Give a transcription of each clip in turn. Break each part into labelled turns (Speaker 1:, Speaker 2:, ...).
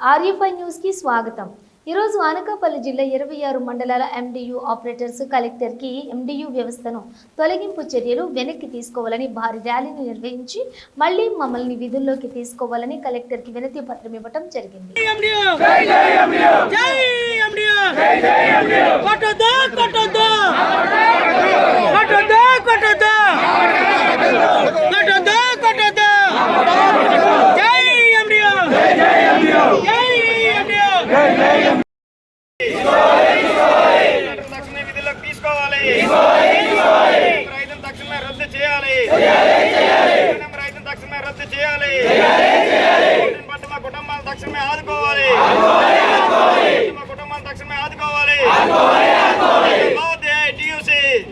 Speaker 1: ఆర్యఫై న్యూస్కి స్వాగతం. ఈరోజు అనకాపల్లి జిల్లా ఇరవై ఆరు మండలాల ఎండియు ఆపరేటర్స్ కలెక్టర్కి ఎండియు వ్యవస్థను తొలగింపు చర్యలు వెనక్కి తీసుకోవాలని భారీ ర్యాలీని నిర్వహించి మళ్ళీ మమ్మల్ని విధుల్లోకి తీసుకోవాలని కలెక్టర్కి వినతి పత్రం ఇవ్వడం జరిగింది.
Speaker 2: ఎండియో
Speaker 3: తక్షణమే ఆదుకోవాలి కుటుంబాన్ని తక్షణమే ఆదుకోవాలి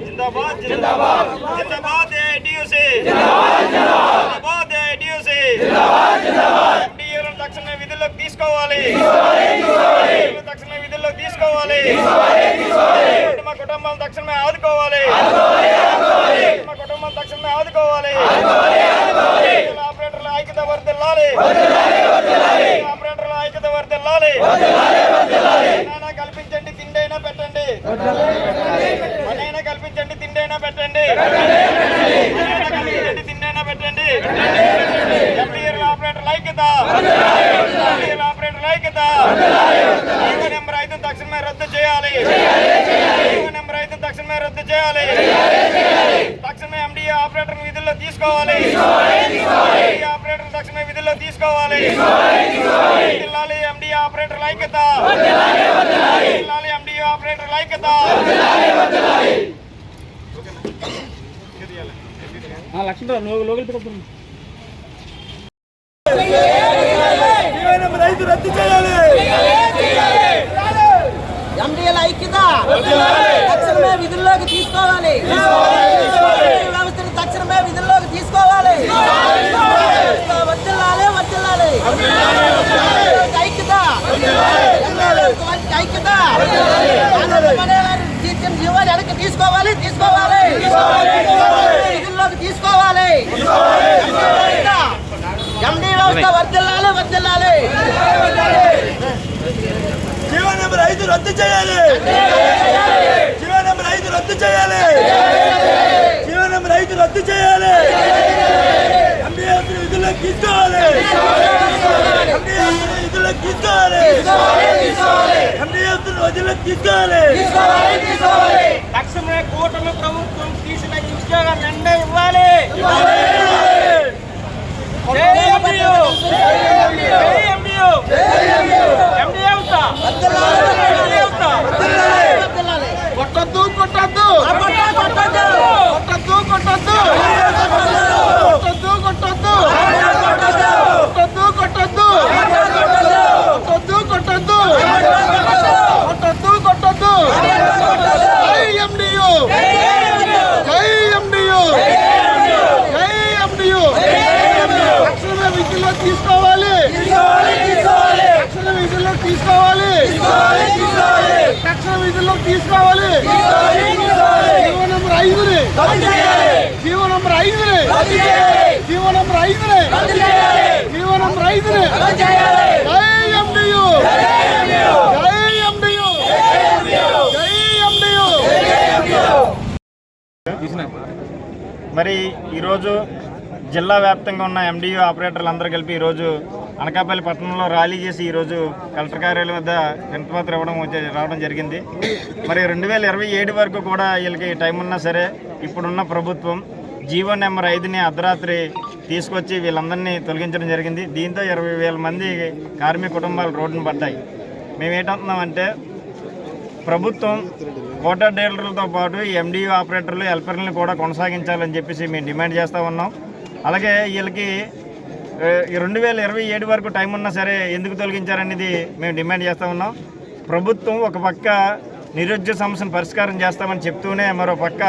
Speaker 3: జిందాబాద్ జిందాబాద్ జిందాబాద్ డియూసీ జిందాబాద్ డియూసీ జిందాబాద్ జిందాబాద్ ఎండియూలను తక్షణమే విధుల్లోకి తీసుకోవాలి తక్షణమే విధుల్లోకి తీసుకోవాలి కుటుంబాలు తక్షణమే ఐక్యత. ఎంపీఆర్ ఆపరేటర్ల ఐక్యత. జీవో నెంబర్ ఐదు తక్షణమే రద్దు చేయాలి. జీవో నెంబర్ ఐదు తక్షణమే రద్దు చేయాలి. తక్షణమే ఎండిఏ ఆపరేటర్ విధుల్లో తీసుకోవాలి. ఎండిఏ ఆపరేటర్ తక్షణమే విధుల్లో తీసుకోవాలి. జిల్లాలి ఎండిఏ ఆపరేటర్ ఐక్యత. జిల్లాలి ఎండిఏ ఆపరేటర్ ఐక్యత.
Speaker 2: లక్ష్మణరావు నువ్వు లోకల్ పెట్టుకుంటున్నావు
Speaker 4: ఎండిఎల్ ఐక్యత తక్షణమే విధుల్లోకి తీసుకోవాలి. వ్యవస్థను తక్షణమే విధుల్లోకి తీసుకోవాలి. వర్తిల్లాలి వర్తిల్లాలి ఐక్యత. ఐక్యత. జీతం జీవాలు వెనక్కి తీసుకోవాలి తీసుకోవాలి. విధుల్లోకి తీసుకోవాలి.
Speaker 5: జీవో నెంబర్ ఐదు రద్దు చేయాలి. జీవో నెంబర్ ఐదు రద్దు చేయాలి. జీవో నెంబర్ ఐదు రద్దు చేయాలి. తీసుకోవాలి. ఎంబీఎస్ విధుల్లోకి తీసుకోవాలి. ఎంబీఎస్ విధుల్లోకి తీసుకోవాలి.
Speaker 2: తక్షణమే కూటమి ప్రభుత్వం తీసిన వెంటనే ఇవ్వాలి జై ఎండియు జై ఎండియు ఎండి అవుతా ఎండి అవుతా కొట్టద్దు కొట్టద్దు. కొట్టద్దు కొట్టద్దు.
Speaker 3: మరి ఈరోజు జిల్లా వ్యాప్తంగా ఉన్న ఎండియూ ఆపరేటర్లు అందరూ కలిపి ఈరోజు అనకాపల్లి పట్టణంలో ర్యాలీ చేసి ఈరోజు కలెక్టర్ కార్యాలయం వద్ద వినతిపత్రం ఇవ్వడం రావడం జరిగింది. మరి రెండు వేల ఇరవై ఏడు వరకు కూడా వీళ్ళకి టైం ఉన్నా సరే ఇప్పుడున్న ప్రభుత్వం జీవో నెంబర్ ఐదుని అర్ధరాత్రి తీసుకొచ్చి వీళ్ళందరినీ తొలగించడం జరిగింది. దీంతో ఇరవై వేల మంది కార్మిక కుటుంబాలు రోడ్డును పడ్డాయి. మేము ఏంటంటున్నామంటే ప్రభుత్వం వాటర్ డీలర్లతో పాటు ఎండి ఆపరేటర్లు హెల్పర్లను కూడా కొనసాగించాలని చెప్పేసి మేము డిమాండ్ చేస్తూ ఉన్నాం. అలాగే వీళ్ళకి రెండు వేల ఇరవై ఏడు వరకు టైం ఉన్నా సరే ఎందుకు తొలగించారనేది మేము డిమాండ్ చేస్తూ ఉన్నాం. ప్రభుత్వం ఒక పక్క నిరుద్యోగ సమస్యను పరిష్కారం చేస్తామని చెప్తూనే మరో పక్క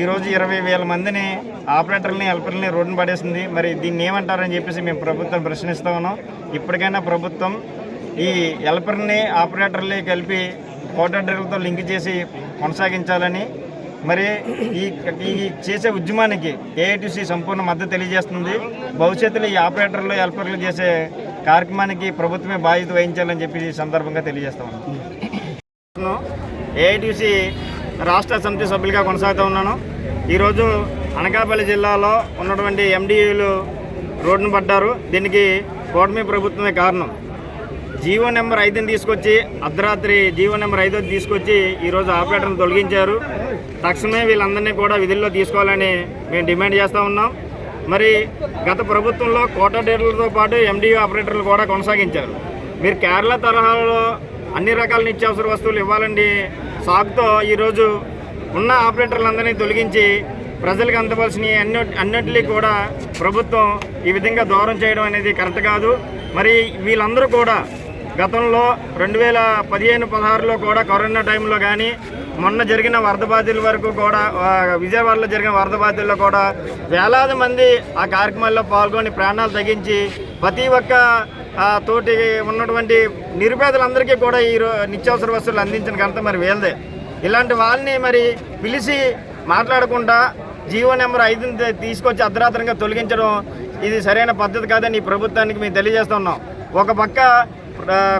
Speaker 3: ఈరోజు ఇరవై వేల మందిని ఆపరేటర్లని హెల్పర్లని రోడ్డున పడేసింది. మరి దీన్ని ఏమంటారని చెప్పేసి మేము ప్రభుత్వం ప్రశ్నిస్తూ ఉన్నాం. ఇప్పటికైనా ప్రభుత్వం ఈ హెల్పర్ని ఆపరేటర్ని కలిపి కోటా లింక్ చేసి కొనసాగించాలని మరి ఈ ఈ చేసే ఉద్యమానికి ఏఐటీసీ సంపూర్ణ మద్దతు తెలియజేస్తుంది. భవిష్యత్తులో ఈ ఆపరేటర్లు హెల్పర్లు చేసే కార్యక్రమానికి ప్రభుత్వమే బాధ్యత వహించాలని చెప్పి ఈ సందర్భంగా తెలియజేస్తా ఉన్నాను. ఏఐటీసీ రాష్ట్ర సమితి సభ్యులుగా కొనసాగుతూ ఉన్నాను. ఈరోజు అనకాపల్లి జిల్లాలో ఉన్నటువంటి ఎండిఈలు రోడ్డును పడ్డారు. దీనికి కూటమి ప్రభుత్వమే కారణం. జీవో నెంబర్ ఐదుని తీసుకొచ్చి అర్ధరాత్రి జీవో నెంబర్ ఐదు తీసుకొచ్చి ఈరోజు ఆపరేటర్ని తొలగించారు. తక్షణమే వీళ్ళందరినీ కూడా విధుల్లో తీసుకోవాలని మేము డిమాండ్ చేస్తూ ఉన్నాం. మరి గత ప్రభుత్వంలో కోటా డీలర్లతో పాటు ఎండియూ ఆపరేటర్లు కూడా కొనసాగించారు. మీరు కేరళ తరహాలో అన్ని రకాల నిత్యావసర వస్తువులు ఇవ్వాలండి. సాగుతో ఈరోజు ఉన్న ఆపరేటర్లందరినీ తొలగించి ప్రజలకు అందవలసిన అన్ని అన్నింటినీ కూడా ప్రభుత్వం ఈ విధంగా దూరం చేయడం అనేది కరెక్ట్ కాదు. మరి వీళ్ళందరూ కూడా గతంలో రెండు వేల పదిహేను పదహారులో కూడా కరోనా టైంలో కానీ మొన్న జరిగిన వరద బాధితుల వరకు కూడా విజయవాడలో జరిగిన వరద బాధితుల్లో కూడా వేలాది మంది ఆ కార్యక్రమాల్లో పాల్గొని ప్రాణాలు తగ్గించి ప్రతి ఒక్క తోటి ఉన్నటువంటి నిరుపేదలందరికీ కూడా ఈ నిత్యావసర వస్తువులు అందించిన ఘనత మరి వీళ్ళదే. ఇలాంటి వాళ్ళని మరి పిలిచి మాట్లాడకుండా జీవో నెంబర్ ఐదుని తీసుకొచ్చి అర్ధరాత్రంగా తొలగించడం ఇది సరైన పద్ధతి కాదని ఈ ప్రభుత్వానికి మేము తెలియజేస్తున్నాం ఒక పక్క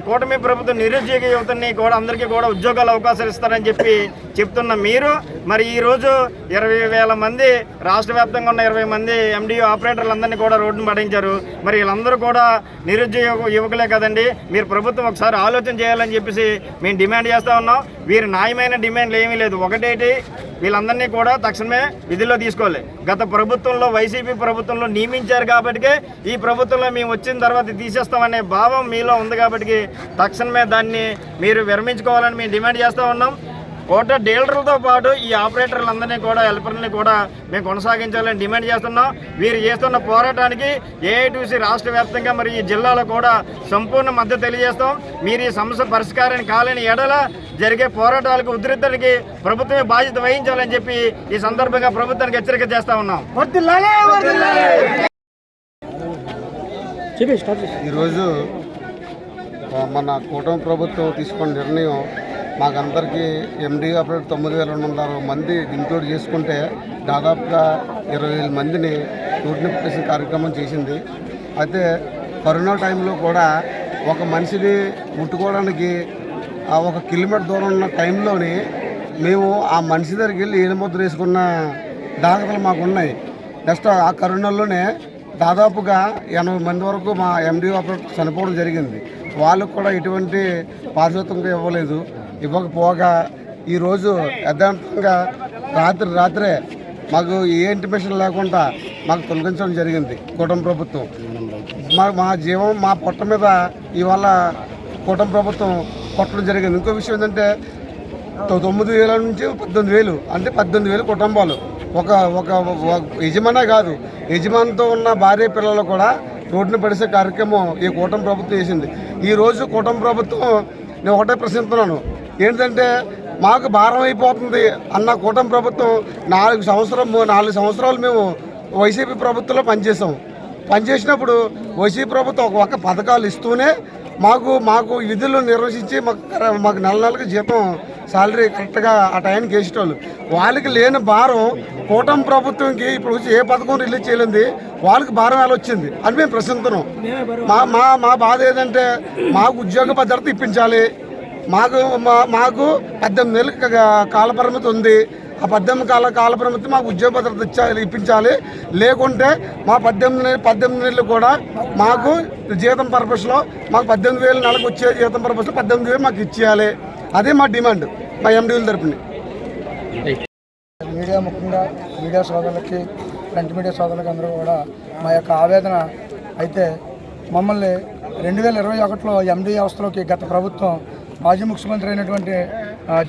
Speaker 3: కూటమి ప్రభుత్వం నిరుద్యోగ యువతని కూడా అందరికీ కూడా ఉద్యోగాల అవకాశాలు ఇస్తారని చెప్పి చెప్తున్న మీరు మరి ఈరోజు ఇరవై వేల మంది రాష్ట్ర వ్యాప్తంగా ఉన్న ఇరవై మంది ఎండిఓ ఆపరేటర్లు అందరినీ కూడా రోడ్డును పడించారు మరి వీళ్ళందరూ కూడా నిరుద్యోగ యువకులే కదండి. మీరు ప్రభుత్వం ఒకసారి ఆలోచన చేయాలని చెప్పేసి మేము డిమాండ్ చేస్తూ ఉన్నాం. వీరి న్యాయమైన డిమాండ్లు ఏమీ లేదు. ఒకటేటి? వీళ్ళందరినీ కూడా తక్షణమే విధుల్లో తీసుకోవాలి. గత ప్రభుత్వంలో వైసీపీ ప్రభుత్వంలో నియమించారు కాబట్టికే ఈ ప్రభుత్వంలో మేము వచ్చిన తర్వాత తీసేస్తామనే భావం మీలో ఉంది కాబట్టి తక్షణమే దాన్ని మీరు విరమించుకోవాలని మేము డిమాండ్ చేస్తూ ఉన్నాం. కోట డీలర్లతో పాటు ఈ ఆపరేటర్లందరినీ కూడా హెల్పర్ని కూడా మేము కొనసాగించాలని డిమాండ్ చేస్తున్నాం. వీరు చేస్తున్న పోరాటానికి ఏఐటీసీ రాష్ట్ర వ్యాప్తంగా మరి ఈ జిల్లాలో కూడా సంపూర్ణ మద్దతు తెలియజేస్తాం. మీరు ఈ సమస్య పరిష్కారానికి కాలేని ఎడల జరిగే పోరాటాలకు ఉధృతానికి ప్రభుత్వమే బాధ్యత వహించాలని చెప్పి ఈ సందర్భంగా ప్రభుత్వానికి హెచ్చరిక చేస్తా ఉన్నాం.
Speaker 6: ఈరోజు మన కూటమి ప్రభుత్వం తీసుకున్న నిర్ణయం మాకందరికీ ఎండి ఆపరేట్ తొమ్మిది వేల రెండు వందల అరవై మంది ఇంక్లూడ్ చేసుకుంటే దాదాపుగా ఇరవై వేల మందిని నోటిఫికేషన్ కార్యక్రమం చేసింది. అయితే కరోనా టైంలో కూడా ఒక మనిషిని ముట్టుకోవడానికి ఆ ఒక కిలోమీటర్ దూరం ఉన్న టైంలోని మేము ఆ మనిషి దగ్గరికి వెళ్ళి ఏనుముద్ర వేసుకున్న దాఖలు మాకు ఉన్నాయి. నెక్స్ట్ ఆ కరోనాలోనే దాదాపుగా ఎనభై మంది వరకు మా ఎండి ఆపరేటర్ చనిపోవడం జరిగింది. వాళ్ళకు కూడా ఎటువంటి పారితోషికంగా ఇవ్వలేదు. ఇవ్వకపోగా ఈరోజు యథాంతంగా రాత్రి రాత్రే మాకు ఏ ఇంటిమేషన్ లేకుండా మాకు తొలగించడం జరిగింది కూటమి ప్రభుత్వం. మా మా జీవం మా పొట్ట మీద ఇవాళ కూటమి ప్రభుత్వం కొట్టడం జరిగింది. ఇంకో విషయం ఏంటంటే తొమ్మిది వేల నుంచి పద్దెనిమిది వేలు అంటే పద్దెనిమిది వేలు కుటుంబాలు. ఒక ఒక యజమానే కాదు యజమానితో ఉన్న భార్య పిల్లలు కూడా రోడ్డున పడిసే కార్యక్రమం ఈ కూటమి ప్రభుత్వం చేసింది. ఈరోజు కూటమి ప్రభుత్వం నేను ఒకటే ప్రశ్నిస్తున్నాను. ఏంటంటే మాకు భారం అయిపోతుంది అన్న కూటమి ప్రభుత్వం నాలుగు సంవత్సరం నాలుగు సంవత్సరాలు మేము వైసీపీ ప్రభుత్వంలో పనిచేసాం పనిచేసినప్పుడు వైసీపీ ప్రభుత్వం ఒక ఒక్క పథకాలు ఇస్తూనే మాకు మాకు విధులు నిర్వహించి మాకు మాకు నెల నెలకు జీతం శాలరీ కరెక్ట్గా ఆ టైంకి వేసేటోళ్ళు. వాళ్ళకి లేని భారం కూటమి ప్రభుత్వంకి ఇప్పుడు వచ్చి ఏ పథకం రిలీజ్ చేయలేదు వాళ్ళకి భారం ఎలా వచ్చింది అని మేము ప్రశ్నిస్తున్నాం. మా మా మా బాధ ఏదంటే మాకు ఉద్యోగ భద్రత ఇప్పించాలి. మాకు మా- మాకు పద్దెనిమిది నెలలు కాలపరిమితి ఉంది. ఆ పద్దెనిమిది కాల కాలపరిమితి మాకు ఉద్యోగ భద్రత ఇచ్చాలి ఇప్పించాలి. లేకుంటే మా పద్దెనిమిది పద్దెనిమిది నెలలు కూడా మాకు జీతం పర్పస్లో మాకు పద్దెనిమిది వేలు నెలకు వచ్చే జీతం పర్పస్లో పద్దెనిమిది వేలు మాకు ఇచ్చేయాలి. అదే మా డిమాండ్ మా ఎండిల తరపున.
Speaker 7: మీడియా ముఖ్యంగా మీడియా సోదరులకి ప్రింట్ మీడియా సోదరులకి అందరూ కూడా మా యొక్క ఆవేదన అయితే మమ్మల్ని రెండు వేల ఇరవై ఒకటిలో ఎండీ వ్యవస్థలోకి గత ప్రభుత్వం మాజీ ముఖ్యమంత్రి అయినటువంటి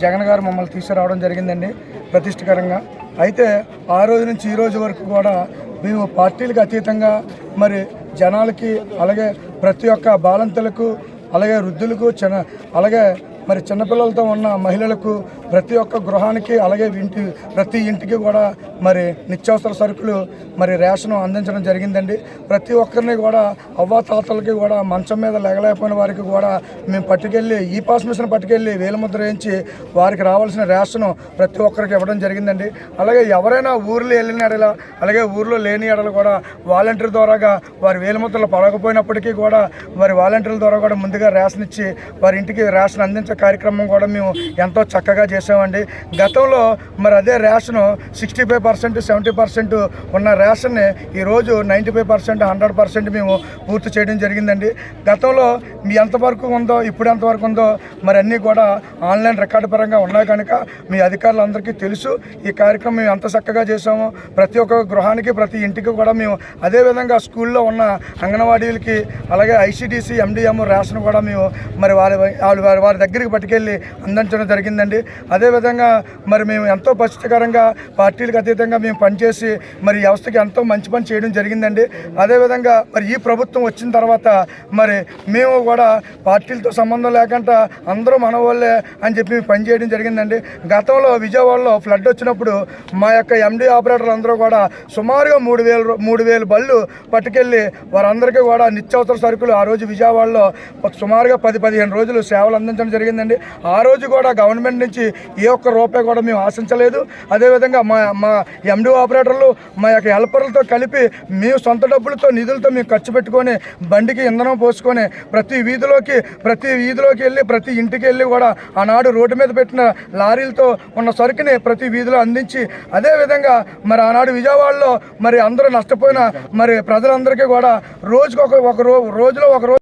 Speaker 7: జగన్ గారు మమ్మల్ని తీసుకురావడం జరిగిందండి ప్రతిష్టకరంగా అయితే ఆ రోజు నుంచి ఈ రోజు వరకు కూడా మేము పార్టీలకు అతీతంగా మరి జనాలకి అలాగే ప్రతి ఒక్క బాలంతలకు అలాగే వృద్ధులకు చిన్న అలాగే మరి చిన్నపిల్లలతో ఉన్న మహిళలకు ప్రతి ఒక్క గృహానికి అలాగే ఇంటి ప్రతి ఇంటికి కూడా మరి నిత్యావసర సరుకులు మరి రేషన్ అందించడం జరిగిందండి. ప్రతి ఒక్కరిని కూడా అవ్వాతాతలకి కూడా మంచం మీద లేగలేకపోయిన వారికి కూడా మేము పట్టుకెళ్ళి ఈ పాస్ మిషన్ పట్టుకెళ్ళి వేలుముద్ర వేయించి వారికి రావాల్సిన రేషన్ ప్రతి ఒక్కరికి ఇవ్వడం జరిగిందండి. అలాగే ఎవరైనా ఊర్లో వెళ్ళిన ఎడల అలాగే ఊర్లో లేని ఎడలు కూడా వాలంటీర్ ద్వారాగా వారి వేలుముద్రలు పడకపోయినప్పటికీ కూడా వారి వాలంటీర్ల ద్వారా కూడా ముందుగా రేషన్ ఇచ్చి వారి ఇంటికి రేషన్ అందించే కార్యక్రమం కూడా మేము ఎంతో చక్కగా చేసామండి గతంలో మరి అదే ration sixty five percent seventy percent ఉన్న రేషన్ని ఈరోజు ninety five percent hundred percent మేము పూర్తి చేయడం జరిగిందండి. గతంలో మీ ఎంతవరకు ఉందో ఇప్పుడు ఎంతవరకు ఉందో మరి అన్నీ కూడా ఆన్లైన్ రికార్డు పరంగా ఉన్నాయి కనుక మీ అధికారులందరికీ తెలుసు. ఈ కార్యక్రమం మేము ఎంత చక్కగా చేసామో ప్రతి ఒక్క గృహానికి ప్రతి ఇంటికి కూడా మేము అదేవిధంగా స్కూల్లో ఉన్న అంగన్వాడీలకి అలాగే ఐసీడీసీ ఎండిఎం రేషన్ కూడా మేము మరి వారి వారి వారి వారి దగ్గరికి పట్టుకెళ్ళి అందించడం జరిగిందండి. అదేవిధంగా మరి మేము ఎంతో పరిస్థితికరంగా పార్టీలకు అతీతంగా మేము పనిచేసి మరి వ్యవస్థకి ఎంతో మంచి పని చేయడం జరిగిందండి. అదేవిధంగా మరి ఈ ప్రభుత్వం వచ్చిన తర్వాత మరి మేము కూడా పార్టీలతో సంబంధం లేకుండా అందరూ మన వాళ్ళే అని చెప్పి మేము పనిచేయడం జరిగిందండి. గతంలో విజయవాడలో ఫ్లడ్ వచ్చినప్పుడు మా యొక్క ఎండీ ఆపరేటర్లు అందరూ కూడా సుమారుగా మూడు వేలు మూడు వేలు బళ్ళు పట్టుకెళ్ళి వారందరికీ కూడా నిత్యావసర సరుకులు ఆ రోజు విజయవాడలో సుమారుగా పది పదిహేను రోజులు సేవలు అందించడం జరిగిందండి. ఆ రోజు కూడా గవర్నమెంట్ నుంచి ఏ ఒక్క రూపాయి కూడా మేము ఆశించలేదు. అదేవిధంగా మా మా ఎండి ఆపరేటర్లు మా యొక్క హెల్పర్లతో కలిపి మేము సొంత డబ్బులతో నిధులతో మేము ఖర్చు పెట్టుకొని బండికి ఇంధనం పోసుకొని ప్రతి వీధిలోకి ప్రతి వీధిలోకి వెళ్ళి ప్రతి ఇంటికి వెళ్ళి కూడా ఆనాడు రోడ్డు మీద పెట్టిన లారీలతో ఉన్న సరుకుని ప్రతి వీధిలో అందించి అదేవిధంగా మరి ఆనాడు విజయవాడలో మరి అందరూ నష్టపోయిన మరి ప్రజలందరికీ కూడా రోజుకొక ఒక రో రోజులో ఒక రోజు